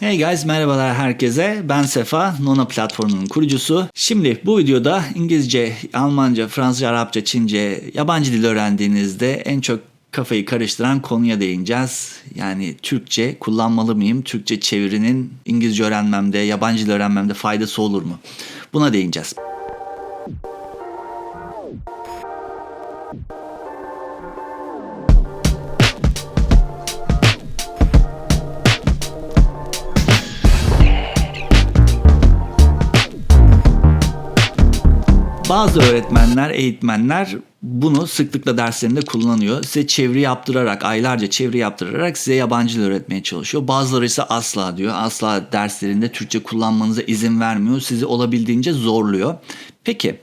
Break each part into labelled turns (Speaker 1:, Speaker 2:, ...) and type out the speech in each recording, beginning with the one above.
Speaker 1: Hey guys merhabalar herkese. Ben Sefa, Nona platformunun kurucusu. Şimdi bu videoda İngilizce, Almanca, Fransızca, Arapça, Çince, yabancı dil öğrendiğinizde en çok kafayı karıştıran konuya değineceğiz. Yani Türkçe kullanmalı mıyım? Türkçe çevirinin İngilizce öğrenmemde, yabancı dil öğrenmemde faydası olur mu? Buna değineceğiz. Bazı öğretmenler, eğitmenler bunu sıklıkla derslerinde kullanıyor. Size çeviri yaptırarak, aylarca çeviri yaptırarak size yabancı öğretmeye çalışıyor. Bazıları ise asla diyor. Asla derslerinde Türkçe kullanmanıza izin vermiyor. Sizi olabildiğince zorluyor. Peki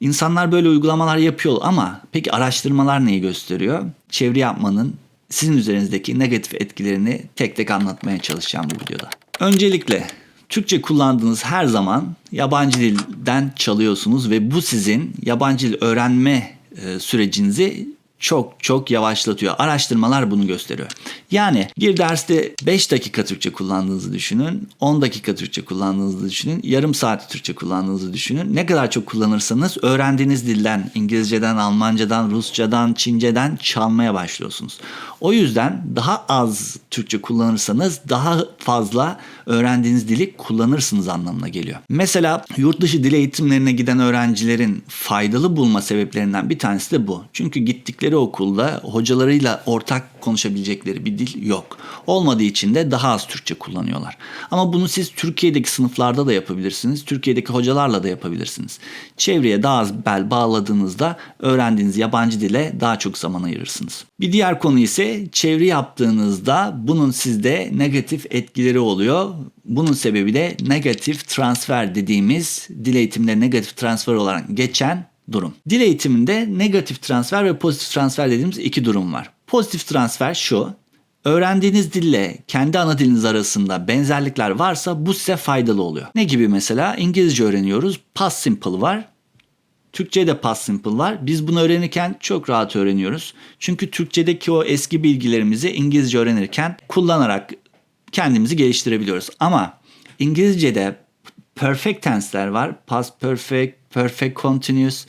Speaker 1: insanlar böyle uygulamalar yapıyor ama peki araştırmalar neyi gösteriyor? Çeviri yapmanın sizin üzerinizdeki negatif etkilerini tek tek anlatmaya çalışacağım bu videoda. Öncelikle Türkçe kullandığınız her zaman yabancı dilden çalıyorsunuz ve bu sizin yabancı dil öğrenme e, sürecinizi çok çok yavaşlatıyor. Araştırmalar bunu gösteriyor. Yani bir derste 5 dakika Türkçe kullandığınızı düşünün, 10 dakika Türkçe kullandığınızı düşünün, yarım saat Türkçe kullandığınızı düşünün. Ne kadar çok kullanırsanız öğrendiğiniz dilden, İngilizceden, Almancadan, Rusçadan, Çince'den çalmaya başlıyorsunuz. O yüzden daha az Türkçe kullanırsanız daha fazla öğrendiğiniz dili kullanırsınız anlamına geliyor. Mesela yurt dışı dil eğitimlerine giden öğrencilerin faydalı bulma sebeplerinden bir tanesi de bu. Çünkü gittikleri okulda hocalarıyla ortak konuşabilecekleri bir dil yok. Olmadığı için de daha az Türkçe kullanıyorlar. Ama bunu siz Türkiye'deki sınıflarda da yapabilirsiniz. Türkiye'deki hocalarla da yapabilirsiniz. Çevreye daha az bel bağladığınızda öğrendiğiniz yabancı dile daha çok zaman ayırırsınız. Bir diğer konu ise çeviri yaptığınızda bunun sizde negatif etkileri oluyor. Bunun sebebi de negatif transfer dediğimiz dil eğitimleri negatif transfer olarak geçen durum. Dil eğitiminde negatif transfer ve pozitif transfer dediğimiz iki durum var. Pozitif transfer şu. Öğrendiğiniz dille kendi ana diliniz arasında benzerlikler varsa bu size faydalı oluyor. Ne gibi mesela? İngilizce öğreniyoruz. Past simple var. Türkçe'de past simple var. Biz bunu öğrenirken çok rahat öğreniyoruz. Çünkü Türkçedeki o eski bilgilerimizi İngilizce öğrenirken kullanarak kendimizi geliştirebiliyoruz. Ama İngilizce'de perfect tense'ler var. Past perfect, perfect continuous.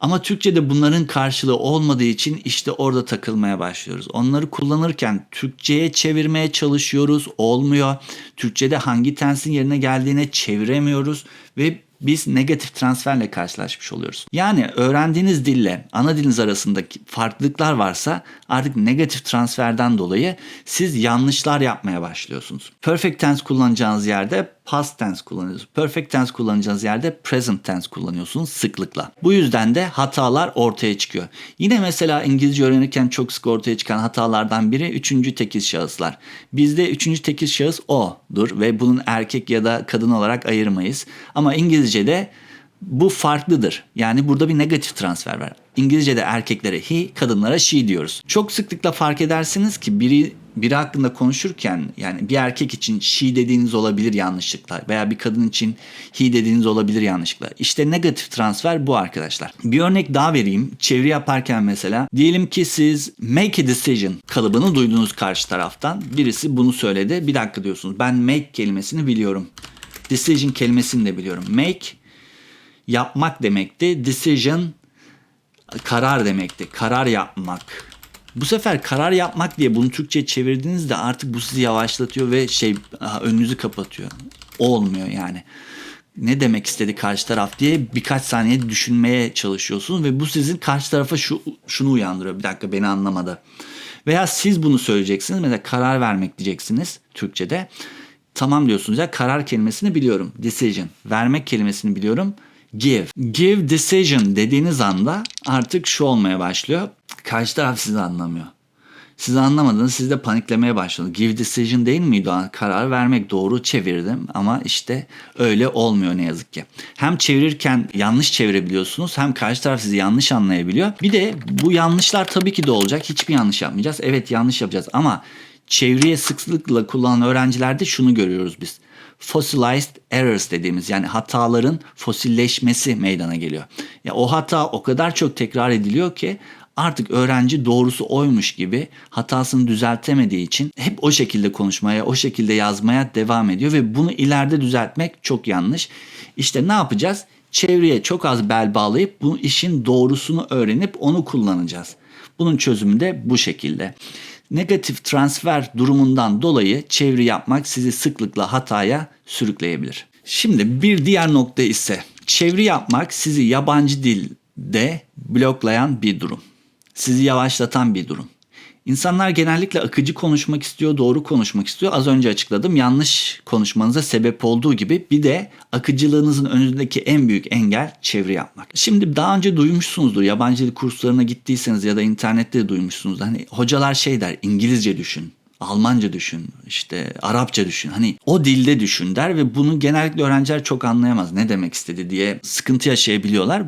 Speaker 1: Ama Türkçe'de bunların karşılığı olmadığı için işte orada takılmaya başlıyoruz. Onları kullanırken Türkçe'ye çevirmeye çalışıyoruz. Olmuyor. Türkçe'de hangi tensin yerine geldiğine çeviremiyoruz ve biz negatif transferle karşılaşmış oluyoruz. Yani öğrendiğiniz dille ana diliniz arasındaki farklılıklar varsa artık negatif transferden dolayı siz yanlışlar yapmaya başlıyorsunuz. Perfect tense kullanacağınız yerde past tense kullanıyorsunuz. Perfect tense kullanacağınız yerde present tense kullanıyorsunuz sıklıkla. Bu yüzden de hatalar ortaya çıkıyor. Yine mesela İngilizce öğrenirken çok sık ortaya çıkan hatalardan biri üçüncü tekil şahıslar. Bizde üçüncü tekil şahıs o'dur ve bunun erkek ya da kadın olarak ayırmayız. Ama İngilizce'de bu farklıdır. Yani burada bir negatif transfer var. İngilizce'de erkeklere he, kadınlara she diyoruz. Çok sıklıkla fark edersiniz ki biri biri hakkında konuşurken yani bir erkek için she dediğiniz olabilir yanlışlıkla veya bir kadın için he dediğiniz olabilir yanlışlıkla. İşte negatif transfer bu arkadaşlar. Bir örnek daha vereyim. Çeviri yaparken mesela diyelim ki siz make a decision kalıbını duydunuz karşı taraftan. Birisi bunu söyledi. Bir dakika diyorsunuz. Ben make kelimesini biliyorum. Decision kelimesini de biliyorum. Make yapmak demekti. Decision karar demekti. Karar yapmak. Bu sefer karar yapmak diye bunu Türkçe'ye çevirdiğinizde artık bu sizi yavaşlatıyor ve şey önünüzü kapatıyor. Olmuyor yani. Ne demek istedi karşı taraf diye birkaç saniye düşünmeye çalışıyorsunuz ve bu sizin karşı tarafa şu şunu uyandırıyor. Bir dakika beni anlamadı. Veya siz bunu söyleyeceksiniz. Mesela karar vermek diyeceksiniz Türkçe'de. Tamam diyorsunuz ya karar kelimesini biliyorum. Decision. Vermek kelimesini biliyorum. Give. Give decision dediğiniz anda artık şu olmaya başlıyor. Karşı taraf sizi anlamıyor. Siz anlamadınız siz de paniklemeye başladınız. Give decision değil miydi o? Karar vermek doğru çevirdim ama işte öyle olmuyor ne yazık ki. Hem çevirirken yanlış çevirebiliyorsunuz hem karşı taraf sizi yanlış anlayabiliyor. Bir de bu yanlışlar tabii ki de olacak. Hiçbir yanlış yapmayacağız. Evet yanlış yapacağız ama çeviriye sıklıkla kullanan öğrencilerde şunu görüyoruz biz fossilized errors dediğimiz yani hataların fosilleşmesi meydana geliyor. Ya o hata o kadar çok tekrar ediliyor ki artık öğrenci doğrusu oymuş gibi hatasını düzeltemediği için hep o şekilde konuşmaya, o şekilde yazmaya devam ediyor ve bunu ileride düzeltmek çok yanlış. İşte ne yapacağız? Çevreye çok az bel bağlayıp bu işin doğrusunu öğrenip onu kullanacağız. Bunun çözümü de bu şekilde. Negatif transfer durumundan dolayı çeviri yapmak sizi sıklıkla hataya sürükleyebilir. Şimdi bir diğer nokta ise çeviri yapmak sizi yabancı dilde bloklayan bir durum. Sizi yavaşlatan bir durum. İnsanlar genellikle akıcı konuşmak istiyor, doğru konuşmak istiyor. Az önce açıkladım. Yanlış konuşmanıza sebep olduğu gibi bir de akıcılığınızın önündeki en büyük engel çeviri yapmak. Şimdi daha önce duymuşsunuzdur. Yabancı dil kurslarına gittiyseniz ya da internette de duymuşsunuzdur. Hani hocalar şey der, İngilizce düşün. Almanca düşün, işte Arapça düşün. Hani o dilde düşün der ve bunu genellikle öğrenciler çok anlayamaz. Ne demek istedi diye sıkıntı yaşayabiliyorlar.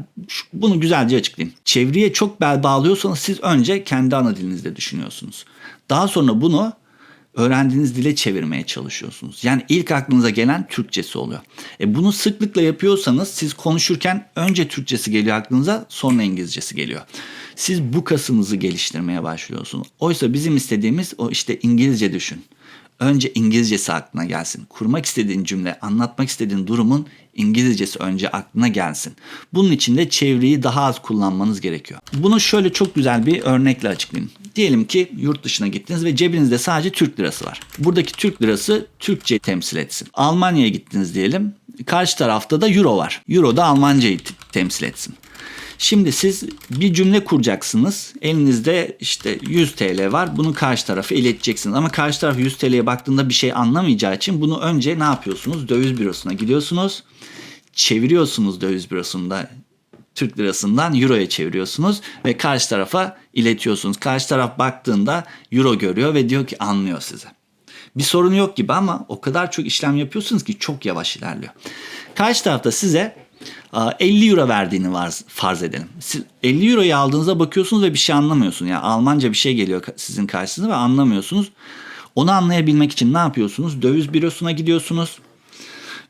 Speaker 1: Bunu güzelce açıklayayım. Çeviriye çok bel bağlıyorsanız siz önce kendi ana dilinizde düşünüyorsunuz. Daha sonra bunu öğrendiğiniz dile çevirmeye çalışıyorsunuz. Yani ilk aklınıza gelen Türkçesi oluyor. E bunu sıklıkla yapıyorsanız siz konuşurken önce Türkçesi geliyor aklınıza sonra İngilizcesi geliyor. Siz bu kasınızı geliştirmeye başlıyorsunuz. Oysa bizim istediğimiz o işte İngilizce düşün. Önce İngilizcesi aklına gelsin. Kurmak istediğin cümle, anlatmak istediğin durumun İngilizcesi önce aklına gelsin. Bunun için de çeviriyi daha az kullanmanız gerekiyor. Bunu şöyle çok güzel bir örnekle açıklayayım. Diyelim ki yurt dışına gittiniz ve cebinizde sadece Türk lirası var. Buradaki Türk lirası Türkçe temsil etsin. Almanya'ya gittiniz diyelim. Karşı tarafta da euro var. Euro da Almancayı temsil etsin. Şimdi siz bir cümle kuracaksınız. Elinizde işte 100 TL var. Bunu karşı tarafa ileteceksiniz. Ama karşı taraf 100 TL'ye baktığında bir şey anlamayacağı için bunu önce ne yapıyorsunuz? Döviz bürosuna gidiyorsunuz. Çeviriyorsunuz döviz bürosunda Türk lirasından euroya çeviriyorsunuz ve karşı tarafa iletiyorsunuz. Karşı taraf baktığında euro görüyor ve diyor ki anlıyor size. Bir sorun yok gibi ama o kadar çok işlem yapıyorsunuz ki çok yavaş ilerliyor. Karşı tarafta size 50 euro verdiğini farz edelim. Siz 50 euroyu aldığınızda bakıyorsunuz ve bir şey anlamıyorsunuz. Yani Almanca bir şey geliyor sizin karşınıza ve anlamıyorsunuz. Onu anlayabilmek için ne yapıyorsunuz? Döviz bürosuna gidiyorsunuz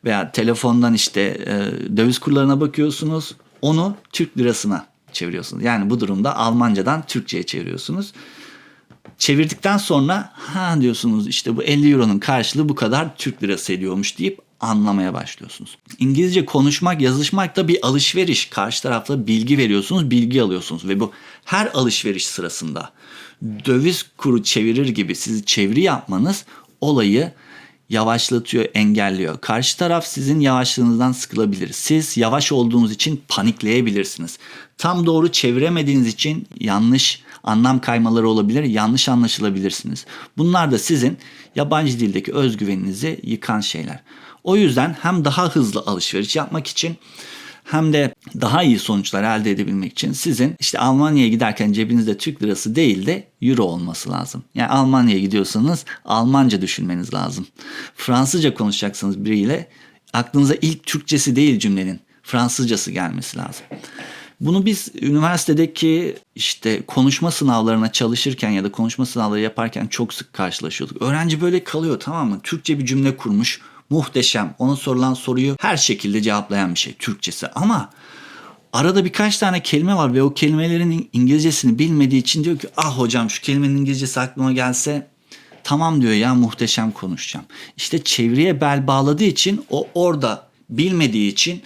Speaker 1: veya telefondan işte e, döviz kurlarına bakıyorsunuz. Onu Türk lirasına çeviriyorsunuz. Yani bu durumda Almancadan Türkçe'ye çeviriyorsunuz. Çevirdikten sonra ha diyorsunuz işte bu 50 euronun karşılığı bu kadar Türk lirası ediyormuş deyip anlamaya başlıyorsunuz. İngilizce konuşmak, yazışmak da bir alışveriş. Karşı tarafta bilgi veriyorsunuz, bilgi alıyorsunuz ve bu her alışveriş sırasında döviz kuru çevirir gibi sizi çeviri yapmanız olayı yavaşlatıyor, engelliyor. Karşı taraf sizin yavaşlığınızdan sıkılabilir. Siz yavaş olduğunuz için panikleyebilirsiniz. Tam doğru çeviremediğiniz için yanlış anlam kaymaları olabilir, yanlış anlaşılabilirsiniz. Bunlar da sizin yabancı dildeki özgüveninizi yıkan şeyler. O yüzden hem daha hızlı alışveriş yapmak için hem de daha iyi sonuçlar elde edebilmek için sizin işte Almanya'ya giderken cebinizde Türk lirası değil de euro olması lazım. Yani Almanya'ya gidiyorsanız Almanca düşünmeniz lazım. Fransızca konuşacaksınız biriyle aklınıza ilk Türkçesi değil cümlenin Fransızcası gelmesi lazım. Bunu biz üniversitedeki işte konuşma sınavlarına çalışırken ya da konuşma sınavları yaparken çok sık karşılaşıyorduk. Öğrenci böyle kalıyor tamam mı? Türkçe bir cümle kurmuş. Muhteşem. Ona sorulan soruyu her şekilde cevaplayan bir şey Türkçesi. Ama arada birkaç tane kelime var ve o kelimelerin İngilizcesini bilmediği için diyor ki ah hocam şu kelimenin İngilizcesi aklıma gelse tamam diyor ya muhteşem konuşacağım. İşte çeviriye bel bağladığı için o orada bilmediği için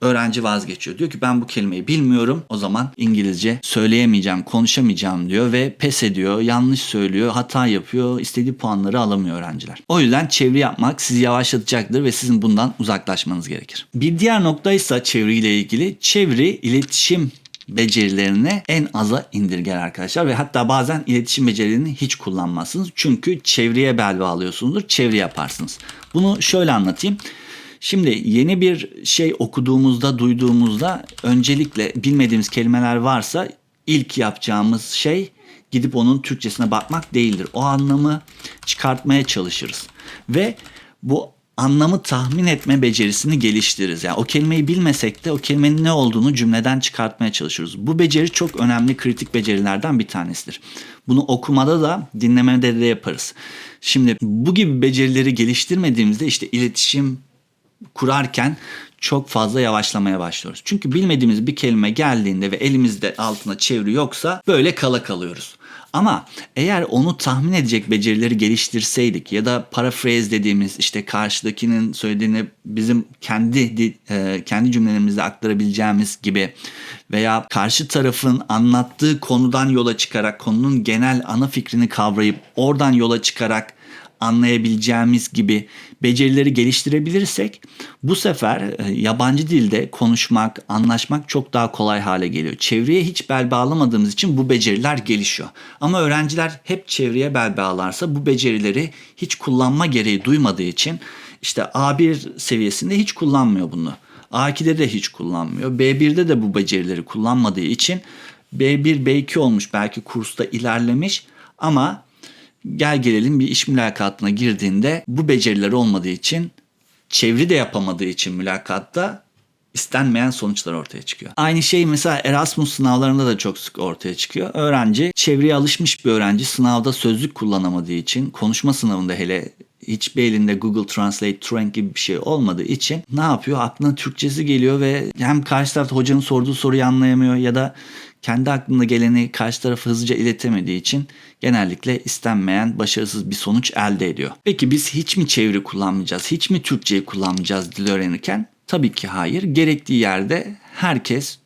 Speaker 1: öğrenci vazgeçiyor. Diyor ki ben bu kelimeyi bilmiyorum. O zaman İngilizce söyleyemeyeceğim, konuşamayacağım diyor ve pes ediyor, yanlış söylüyor, hata yapıyor, istediği puanları alamıyor öğrenciler. O yüzden çeviri yapmak sizi yavaşlatacaktır ve sizin bundan uzaklaşmanız gerekir. Bir diğer nokta ise çeviriyle ilgili çeviri iletişim becerilerini en aza indirger arkadaşlar ve hatta bazen iletişim becerilerini hiç kullanmazsınız. Çünkü çevreye bel bağlıyorsunuzdur, çeviri yaparsınız. Bunu şöyle anlatayım. Şimdi yeni bir şey okuduğumuzda, duyduğumuzda öncelikle bilmediğimiz kelimeler varsa ilk yapacağımız şey gidip onun Türkçesine bakmak değildir. O anlamı çıkartmaya çalışırız. Ve bu anlamı tahmin etme becerisini geliştiririz. Yani o kelimeyi bilmesek de o kelimenin ne olduğunu cümleden çıkartmaya çalışıyoruz. Bu beceri çok önemli kritik becerilerden bir tanesidir. Bunu okumada da dinlemede de yaparız. Şimdi bu gibi becerileri geliştirmediğimizde işte iletişim kurarken çok fazla yavaşlamaya başlıyoruz. Çünkü bilmediğimiz bir kelime geldiğinde ve elimizde altına çeviri yoksa böyle kala kalıyoruz. Ama eğer onu tahmin edecek becerileri geliştirseydik ya da paraphrase dediğimiz işte karşıdakinin söylediğini bizim kendi di- e, kendi cümlelerimizde aktarabileceğimiz gibi veya karşı tarafın anlattığı konudan yola çıkarak konunun genel ana fikrini kavrayıp oradan yola çıkarak anlayabileceğimiz gibi becerileri geliştirebilirsek bu sefer e, yabancı dilde konuşmak, anlaşmak çok daha kolay hale geliyor. Çevreye hiç bel bağlamadığımız için bu beceriler gelişiyor. Ama öğrenciler hep çevreye bel bağlarsa bu becerileri hiç kullanma gereği duymadığı için işte A1 seviyesinde hiç kullanmıyor bunu. A2'de de hiç kullanmıyor. B1'de de bu becerileri kullanmadığı için B1, B2 olmuş belki kursta ilerlemiş ama gel gelelim bir iş mülakatına girdiğinde bu beceriler olmadığı için çeviri de yapamadığı için mülakatta istenmeyen sonuçlar ortaya çıkıyor. Aynı şey mesela Erasmus sınavlarında da çok sık ortaya çıkıyor. Öğrenci çevreye alışmış bir öğrenci sınavda sözlük kullanamadığı için konuşma sınavında hele hiçbir elinde Google Translate, Turing gibi bir şey olmadığı için ne yapıyor? Aklına Türkçesi geliyor ve hem karşı tarafta hocanın sorduğu soruyu anlayamıyor ya da kendi aklına geleni karşı tarafa hızlıca iletemediği için genellikle istenmeyen başarısız bir sonuç elde ediyor. Peki biz hiç mi çeviri kullanmayacağız? Hiç mi Türkçeyi kullanmayacağız dil öğrenirken? Tabii ki hayır. Gerektiği yerde herkes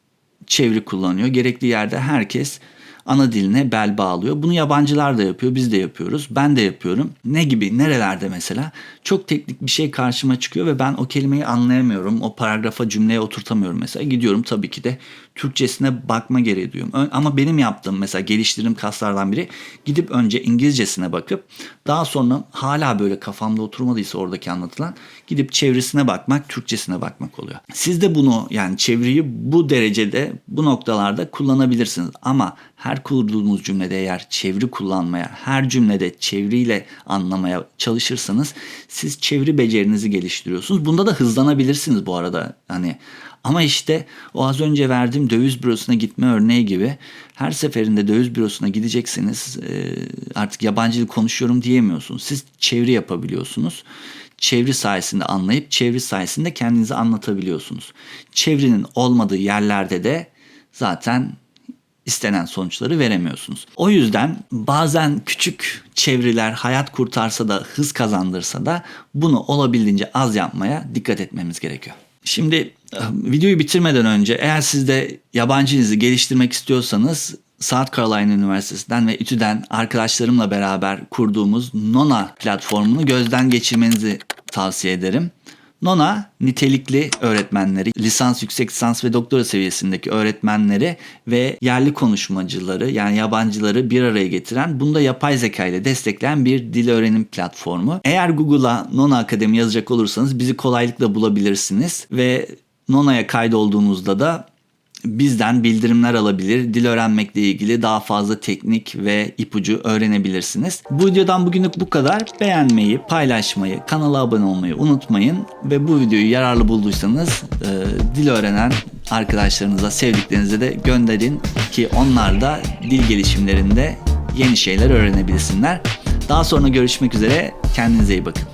Speaker 1: çeviri kullanıyor. Gerektiği yerde herkes ana diline bel bağlıyor. Bunu yabancılar da yapıyor, biz de yapıyoruz. Ben de yapıyorum. Ne gibi, nerelerde mesela? Çok teknik bir şey karşıma çıkıyor ve ben o kelimeyi anlayamıyorum. O paragrafa, cümleye oturtamıyorum mesela. Gidiyorum tabii ki de Türkçesine bakma gereği duyuyorum. Ama benim yaptığım mesela geliştirdiğim kaslardan biri gidip önce İngilizcesine bakıp daha sonra hala böyle kafamda oturmadıysa oradaki anlatılan gidip çevresine bakmak, Türkçesine bakmak oluyor. Siz de bunu yani çeviriyi bu derecede bu noktalarda kullanabilirsiniz. Ama her kurduğunuz cümlede eğer çeviri kullanmaya, her cümlede çeviriyle anlamaya çalışırsanız siz çeviri becerinizi geliştiriyorsunuz. Bunda da hızlanabilirsiniz bu arada. Hani ama işte o az önce verdiğim döviz bürosuna gitme örneği gibi her seferinde döviz bürosuna gideceksiniz e, artık yabancı dil konuşuyorum diyemiyorsunuz. Siz çeviri yapabiliyorsunuz. Çeviri sayesinde anlayıp çeviri sayesinde kendinizi anlatabiliyorsunuz. Çevrinin olmadığı yerlerde de zaten istenen sonuçları veremiyorsunuz. O yüzden bazen küçük çeviriler hayat kurtarsa da hız kazandırsa da bunu olabildiğince az yapmaya dikkat etmemiz gerekiyor. Şimdi e, videoyu bitirmeden önce eğer siz de yabancı geliştirmek istiyorsanız South Carolina Üniversitesi'nden ve İTÜ'den arkadaşlarımla beraber kurduğumuz Nona platformunu gözden geçirmenizi tavsiye ederim. Nona nitelikli öğretmenleri, lisans, yüksek lisans ve doktora seviyesindeki öğretmenleri ve yerli konuşmacıları yani yabancıları bir araya getiren, bunda yapay zeka ile destekleyen bir dil öğrenim platformu. Eğer Google'a Nona Akademi yazacak olursanız bizi kolaylıkla bulabilirsiniz ve Nona'ya kaydolduğunuzda da bizden bildirimler alabilir. Dil öğrenmekle ilgili daha fazla teknik ve ipucu öğrenebilirsiniz. Bu videodan bugünlük bu kadar. Beğenmeyi, paylaşmayı, kanala abone olmayı unutmayın. Ve bu videoyu yararlı bulduysanız e, dil öğrenen arkadaşlarınıza, sevdiklerinize de gönderin ki onlar da dil gelişimlerinde yeni şeyler öğrenebilsinler. Daha sonra görüşmek üzere. Kendinize iyi bakın.